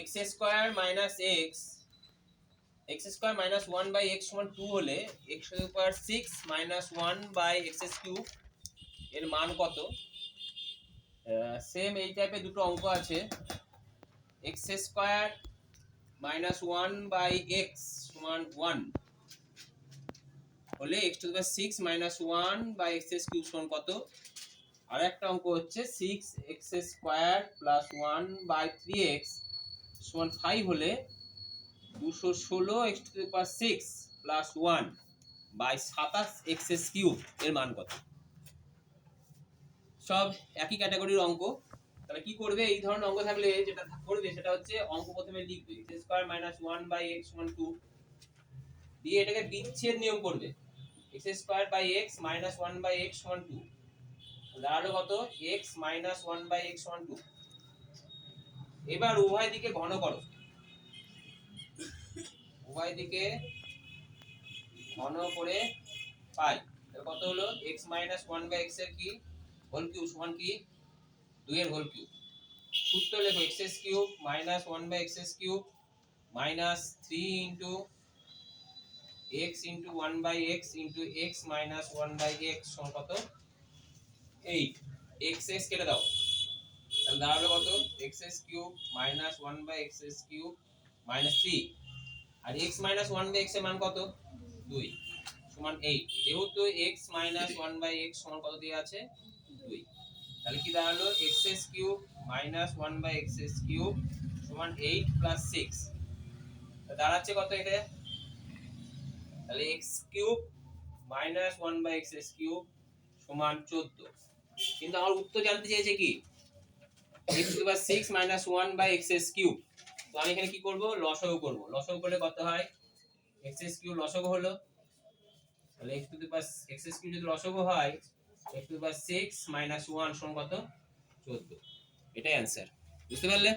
X square minus x x square minus one by x সমান two হলে x square six minus one by x cube এর মান কত? Same এই টাইপের দুটো অঙ্ক আছে। X square minus one by x সমান ওয়ান হলে x to power six minus one by x S cube সমান কত? আর একটা অঙ্ক হচ্ছে six x square plus one by three x সমান ফাইভ হলে দুশো ষোলো x to power six plus one by সাতাশ এক্স এস কিউব এর মান কত? সব একই ক্যাটাগরির অঙ্ক। তাহলে কি করবে? এই ধরনের অঙ্ক থাকলে যেটা করবে সেটা হচ্ছে অঙ্ক প্রথমে লিখবে x square minus one by x সমান টু দিয়ে এটাকে বিচ্ছেদ নিয়ম করবে। X square by x minus one by x সমান টু দাঁড়াল কত? X minus one by x সমান টু এবার উভয় দিকে ঘন করো। উভয় দিকে ঘন করে পাই। কত হলো? এক্স মাইনাস ওয়ান বাই এক্সের কি? হোল কিউব সমান কি? দুই এর হোল কিউব সূত্র লেখো x S cube minus one by x S cube minus three into x into one by x into x minus one by x সমান কত? এইট এক্স এক্স কেটে দাও। তাহলে দাঁড়াল কত? X S cube minus one by x S cube minus three R x minus one by এক্সের মান কত? দুই। সমান এইট যেহেতু x minus one by x সমান কত দিয়ে আছে? দুই। তাহলে কি দাঁড়াল? X S cube minus one by x S cube সমান এইট প্লাস সিক্স দাঁড়াচ্ছে কত এটা তাহলে x cube minus one by x S cube সমান চোদ্দ। কিন্তু আমার উত্তর জানতে চেয়েছে কি? X to power six minus one by x S cube তো আমি এখানে কি করব? লসগু করব। লসগু করলে কত হয়? এক্স এস কিউব লসগু হলো। তাহলে x to the power x S cube যদি লসগু হয় x to the power six minus one সমান কত? চোদ্দ। এটাই অ্যান্সার বুঝতে পারলে?